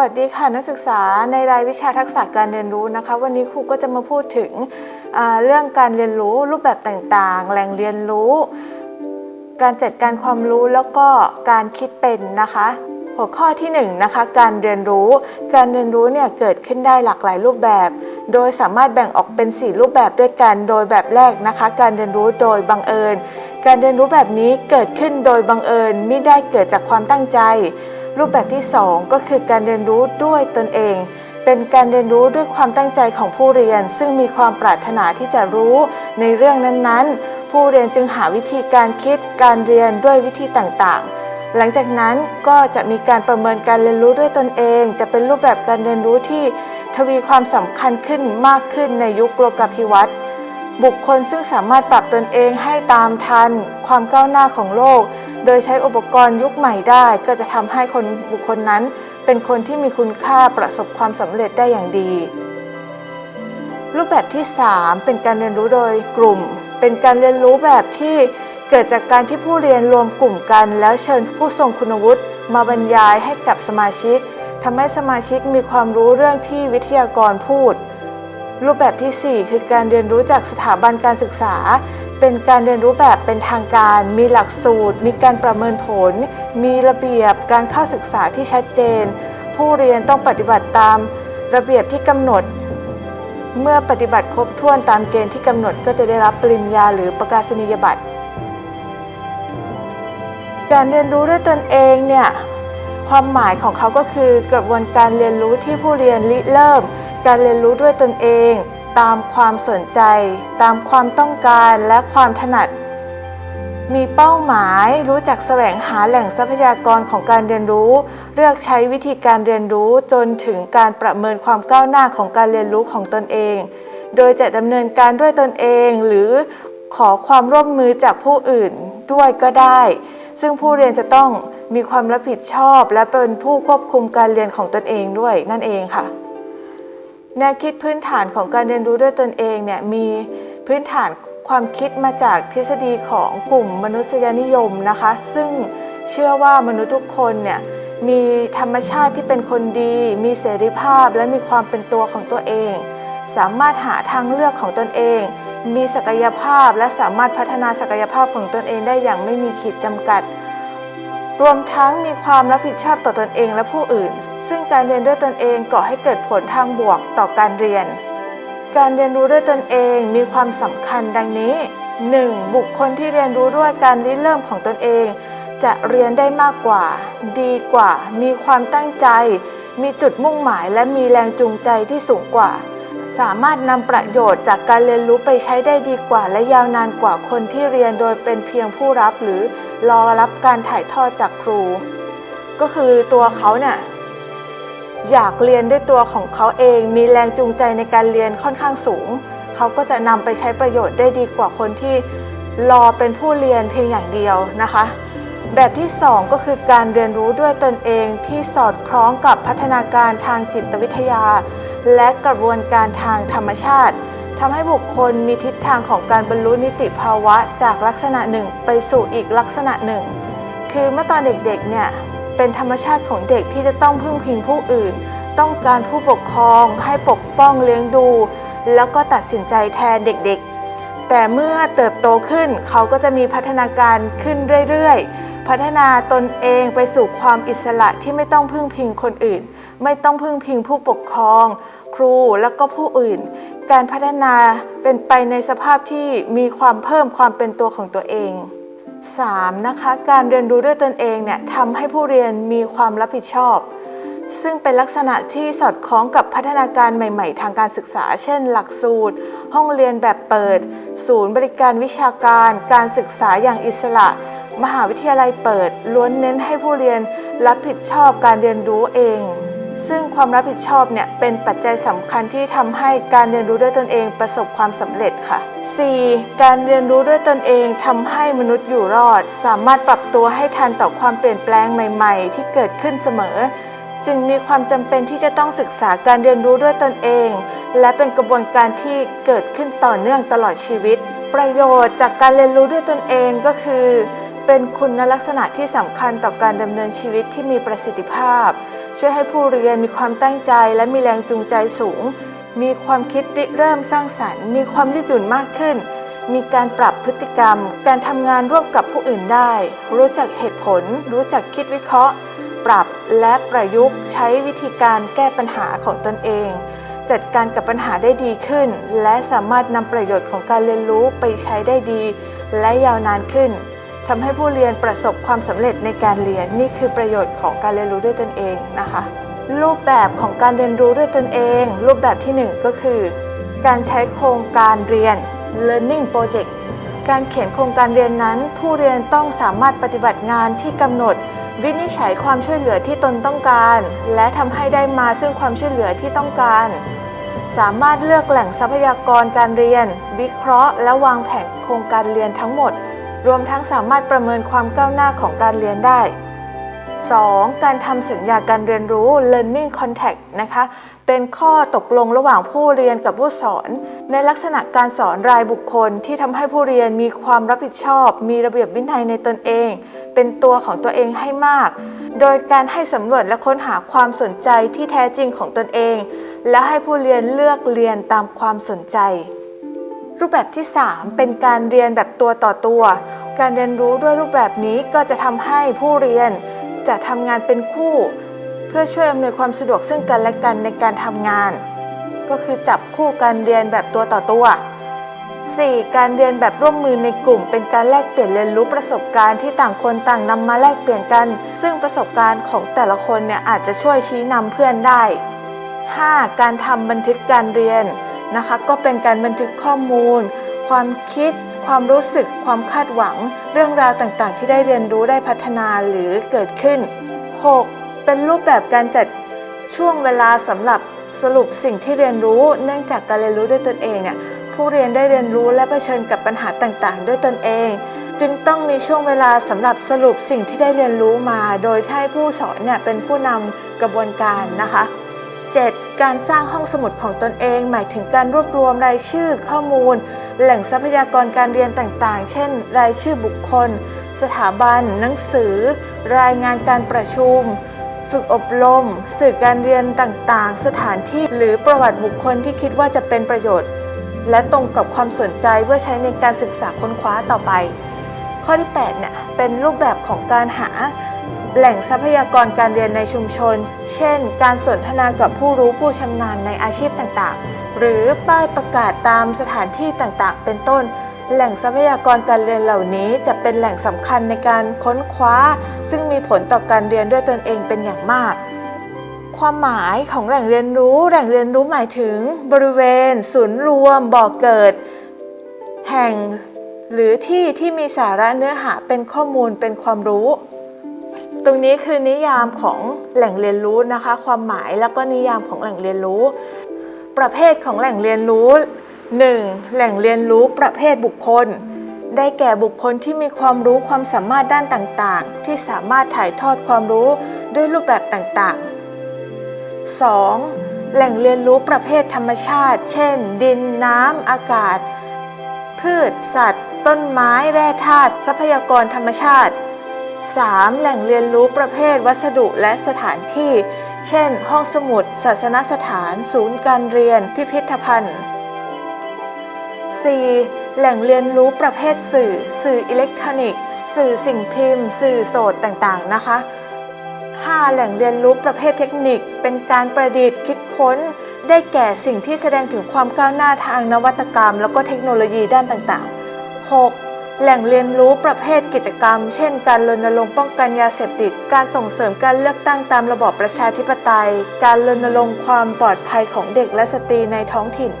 วัสดีค่ะนักศึกษาในรายวิชาทักษะการเรียนรู้นะคะ วันนี้ครูก็จะมาพูดถึงเรื่องการเรียนรู้รูปแบบต่างๆ แหล่งเรียนรู้ การจัดการความรู้แล้วก็การคิดเป็นนะคะ หัวข้อที่1นงนะคะการเรียนรู้ การเรียนรู้เนี่ยเกิดขึ้นได้หลากหลายรูปแบบ โดยสามารถแบ่งออกเป็น 4 รูปแบบด้วยกัน โดยแบบแรกนะคะ การเรียนรู้โดยบังเอิญ การเรียนรู้แบบนี้เกิดขึ้นโดยบังเอิญไม่ได้เกิดจากความตั้งใจ รูปแบบที่ 2 ก็คือการเรียนรู้ด้วยตนเอง เป็นการเรียนรู้ด้วยความตั้งใจของผู้เรียน ซึ่งมีความปรารถนาที่จะรู้ในเรื่องนั้นๆ ผู้เรียนจึงหาวิธีการคิดการเรียนด้วยวิธีต่างๆหลังจากนั้นก็จะมีการประเมินการเรียนรู้ด้วยตนเอง จะเป็นรูปแบบการเรียนรู้ที่ทวีความสำคัญขึ้นมากขึ้นในยุคโลกาภิวัตน์บุคคลซึ่งสามารถปรับตนเองให้ตามทัน ความก้าวหน้าของโลก โดยใช้อุปกรณ์ยุคใหม่ได้ ก็จะทำให้คนบุคคลนั้น เป็นคนที่มีคุณค่าประสบความสำเร็จได้อย่างดี รูปแบบที่ 3 เป็นการเรียนรู้โดยกลุ่ม เป็นการเรียนรู้แบบที่เกิดจากการที่ผู้เรียนรวมกลุ่มกัน แล้วเชิญผู้ทรงคุณวุฒิมาบรรยายให้กับสมาชิกทำให้สมาชิกมีความรู้เรื่องที่วิทยากรพูด รูปแบบทีสี่4 คือการเรียนรู้จากสถาบันการศึกษา เป็นการเรียนรู้แบบเป็นทางการ มีหลักสูตร มีการประเมินผล มีระเบียบการเข้าศึกษาที่ชัดเจน ผู้เรียนต้องปฏิบัติตามระเบียบที่กำหนด เมื่อปฏิบัติครบถ้วนตามเกณฑ์ที่กำหนดก็จะได้รับปริญญาหรือประกาศนียบัตร การเรียนรู้ด้วยตนเองเนี่ยความหมายของเขาก็คือกระบวนการเรียนรู้ที่ผู้เรียนริเริ่ม การเรียนรู้ด้วยตนเอง ตามความสนใจ ตามความต้องการและความถนัด มีเป้าหมายรู้จักแสวงหาแหล่งทรัพยากรของการเรียนรู้ เลือกใช้วิธีการเรียนรู้จนถึงการประเมินความก้าวหน้าของการเรียนรู้ของตนเอง โดยจะดำเนินการด้วยตนเองหรือขอความร่วมมือจากผู้อื่นด้วยก็ได้ ซึ่งผู้เรียนจะต้องมีความรับผิดชอบ และเป็นผู้ควบคุมการเรียนของตนเองด้วยนั่นเองค่ะ แนวคิดพื้นฐานของการเรียนรู้ด้วยตนเองเนี่ยมีพื้นฐานความคิดมาจากทฤษฎีของกลุ่มมนุษยนิยมนะคะ ซึ่งเชื่อว่ามนุษย์ทุกคนเนี่ยมีธรรมชาติที่เป็นคนดี มีเสรีภาพและมีความเป็นตัวของตัวเอง สามารถหาทางเลือกของตนเอง มีศักยภาพและสามารถพัฒนาศักยภาพของตนเองได้อย่างไม่มีขีดจำกัด รวมทั้งมีความรับผิดชอบต่อตนเองและผู้อื่น ซึ่งการเรียนด้วยตนเองก่อให้เกิดผลทางบวกต่อการเรียน การเรียนรู้ด้วยตนเองมีความสำคัญดังนี้ 1. บุคคลที่เรียนรู้ด้วยการริเริ่มของตนเอง จะเรียนได้มากกว่า ดีกว่า มีความตั้งใจ มีจุดมุ่งหมายและมีแรงจูงใจที่สูงกว่า สามารถนำประโยชน์จากการเรียนรู้ไปใช้ได้ดีกว่า และยาวนานกว่าคนที่เรียนโดยเป็นเพียงผู้รับหรือรอรับการถ่ายทอดจากครู ก็คือตัวเขาเนี่ยอยากเรียนด้วยตัวของเขาเอง มีแรงจูงใจในการเรียนค่อนข้างสูง เขาก็จะนำไปใช้ประโยชน์ได้ดีกว่าคนที่รอเป็นผู้เรียนเพียงอย่างเดียวนะคะ แบบที่ 2 ก็คือการเรียนรู้ด้วยตนเองที่สอดคล้องกับพัฒนาการทางจิตวิทยา และกระบวนการทางธรรมชาติทำให้บุคคลมีทิศทางของการบรรลุนิติภาวะจากลักษณะหนึ่งไปสู่อีกลักษณะหนึ่ง คือเมื่อตอนเด็กๆเนี่ยเป็นธรรมชาติของเด็กที่จะต้องพึ่งพิงผู้อื่น ต้องการผู้ปกครองให้ปกป้องเลี้ยงดู แล้วก็ตัดสินใจแทนเด็กๆ แต่เมื่อเติบโตขึ้นเขาก็จะมีพัฒนาการขึ้นเรื่อยๆ พัฒนาตนเองไปสู่ความอิสระที่ไม่ต้องพึ่งพิงคนอื่น ไม่ต้องพึ่งพิงผู้ปกครอง ครูแล้วก็ผู้อื่น การพัฒนาเป็นไปในสภาพที่มีความเพิ่มความเป็นตัวของตัวเอง 3. นะคะ การเรียนรู้ด้วยตนเองเนี่ยทำให้ผู้เรียนมีความรับผิดชอบ ซึ่งเป็นลักษณะที่สอดคล้องกับพัฒนาการใหม่ ๆ ทางการศึกษา เช่น หลักสูตร ห้องเรียนแบบเปิด ศูนย์บริการวิชาการ การศึกษาอย่างอิสระ มหาวิทยาลัยเปิด ล้วนเน้นให้ผู้เรียนรับผิดชอบการเรียนรู้เอง ซึ่งความรับผิดชอบเนี่ยเป็นปัจจัยสำคัญที่ทำให้การเรียนรู้ด้วยตนเองประสบความสำเร็จค่ะ 4. การเรียนรู้ด้วยตนเองทำให้มนุษย์อยู่รอด สามารถปรับตัวให้ทันต่อความเปลี่ยนแปลงใหม่ ๆ ที่เกิดขึ้นเสมอ จึงมีความจำเป็นที่จะต้องศึกษาการเรียนรู้ด้วยตนเอง และเป็นกระบวนการที่เกิดขึ้นต่อเนื่องตลอดชีวิต ประโยชน์จากการเรียนรู้ด้วยตนเองก็คือ เป็นคุณลักษณะที่สำคัญต่อการดำเนินชีวิตที่มีประสิทธิภาพ ช่วยให้ผู้เรียนมีความตั้งใจและมีแรงจูงใจสูง มีความคิดริเริ่มสร้างสรรค์ มีความยืดหยุ่นมากขึ้น มีการปรับพฤติกรรม การทำงานร่วมกับผู้อื่นได้ รู้จักเหตุผล รู้จักคิดวิเคราะห์ ปรับและประยุกต์ใช้วิธีการแก้ปัญหาของตนเอง จัดการกับปัญหาได้ดีขึ้น และสามารถนำประโยชน์ของการเรียนรู้ไปใช้ได้ดี และยาวนานขึ้น ทำให้ผู้เรียนประสบความสำเร็จในการเรียนนี่คือประโยชน์ของการเรียนรู้ด้วยตนเองนะคะ รูปแบบของการเรียนรู้ด้วยตนเอง รูปแบบที่หนึ่งก็คือ การใช้โครงการเรียน learning project การเขียนโครงการเรียนนั้น ผู้เรียนต้องสามารถปฏิบัติงานที่กำหนด วินิจฉัยความช่วยเหลือที่ตนต้องการ และทำให้ได้มาซึ่งความช่วยเหลือที่ต้องการ สามารถเลือกแหล่งทรัพยากรการเรียน วิเคราะห์ และวางแผนโครงการเรียนทั้งหมด รวมทั้งสามารถประเมินความก้าวหน้าของการเรียนได้ 2. การทำสัญญาการเรียนรู้ learning contract นะคะ เป็นข้อตกลงระหว่างผู้เรียนกับผู้สอน ในลักษณะการสอนรายบุคคลที่ทำให้ผู้เรียนมีความรับผิดชอบ มีระเบียบวินัยในตนเอง เป็นตัวของตัวเองให้มาก โดยการให้สำรวจและค้นหาความสนใจที่แท้จริงของตนเอง และให้ผู้เรียนเลือกเรียนตามความสนใจ รูปแบบที่ 3 เป็นการเรียนแบบตัวต่อตัว การเรียนรู้ด้วยรูปแบบนี้ก็จะทำให้ผู้เรียนจะทำงานเป็นคู่ เพื่อช่วยอำนวยความสะดวกซึ่งกันและกันในการทำงาน ก็คือจับคู่การเรียนแบบตัวต่อตัว 4. การเรียนแบบร่วมมือในกลุ่ม เป็นการแลกเปลี่ยนเรียนรู้ประสบการณ์ที่ต่างคนต่างนำมาแลกเปลี่ยนกัน ซึ่งประสบการณ์ของแต่ละคนเนี่ยอาจจะช่วยชี้นำเพื่อนได้ 5. การทำบันทึกการเรียน นะคะ ก็เป็นการบันทึกข้อมูล ความคิด ความรู้สึก ความคาดหวัง เรื่องราวต่างๆ ที่ได้เรียนรู้ได้พัฒนาหรือเกิดขึ้น 6. เป็นรูปแบบการจัดช่วงเวลาสำหรับสรุปสิ่งที่เรียนรู้ เนื่องจากการเรียนรู้ด้วยตนเองเนี่ยผู้เรียนได้เรียนรู้และเผชิญกับปัญหาต่างๆ ด้วยตนเอง จึงต้องมีช่วงเวลาสำหรับสรุปสิ่งที่ได้เรียนรู้มา โดยให้ผู้สอนเนี่ยเป็นผู้นำกระบวนการนะคะ 7. การสร้างห้องสมุดของตนเอง หมายถึงการรวบรวมรายชื่อข้อมูล แหล่งทรัพยากรการเรียนต่างๆ เช่น รายชื่อบุคคล สถาบัน หนังสือ รายงานการประชุม ฝึกอบรม สื่อการเรียนต่างๆ สถานที่หรือประวัติบุคคลที่คิดว่าจะเป็นประโยชน์ และตรงกับความสนใจเพื่อใช้ในการศึกษาค้นคว้าต่อไป ข้อที่8เนี่ยเป็นรูปแบบของการหา แหล่งทรัพยากรการเรียนในชุมชน เช่น การสนทนากับผู้รู้ผู้ชำนาญในอาชีพต่างๆ หรือป้ายประกาศตามสถานที่ต่างๆ เป็นต้น แหล่งทรัพยากรการเรียนเหล่านี้จะเป็นแหล่งสำคัญในการค้นคว้า ซึ่งมีผลต่อการเรียนด้วยตนเองเป็นอย่างมากความหมายของแหล่งเรียนรู้ แหล่งเรียนรู้หมายถึง บริเวณ ศูนย์รวม บ่อเกิด แห่ง หรือที่ที่มีสาระเนื้อหาเป็นข้อมูลเป็นความรู้ ตรงนี้คือนิยามของแหล่งเรียนรู้นะคะ ความหมายแล้วก็นิยามของแหล่งเรียนรู้ ประเภทของแหล่งเรียนรู้ 1. แหล่งเรียนรู้ประเภทบุคคล ได้แก่บุคคลที่มีความรู้ความสามารถด้านต่างๆ ที่สามารถถ่ายทอดความรู้ด้วยรูปแบบต่างๆ 2. แหล่งเรียนรู้ประเภทธรรมชาติ เช่น ดินน้ำอากาศ พืช สัตว์ ต้นไม้แร่ธาตุทรัพยากรธรรมชาติ 3. แหล่งเรียนรู้ประเภทวัสดุและสถานที่ เช่น ห้องสมุด ศาสนสถาน ศูนย์การเรียน พิพิธภัณฑ์ 4. แหล่งเรียนรู้ประเภทสื่อ สื่ออิเล็กทรอนิกส์ สื่อสิ่งพิมพ์ สื่อโสดต่างๆ นะคะ 5. แหล่งเรียนรู้ประเภทเทคนิค เป็นการประดิษฐ์คิดค้น ได้แก่สิ่งที่แสดงถึงความก้าวหน้าทางนวัตกรรม แล้วก็เทคโนโลยีด้านต่างๆ 6. แหล่งเรียนรู้ประเภทกิจกรรม เช่น การรณรงค์ป้องกันยาเสพติด การส่งเสริมการเลือกตั้งตามระบอบประชาธิปไตย การรณรงค์ความปลอดภัยของเด็กและสตรีในท้องถิ่น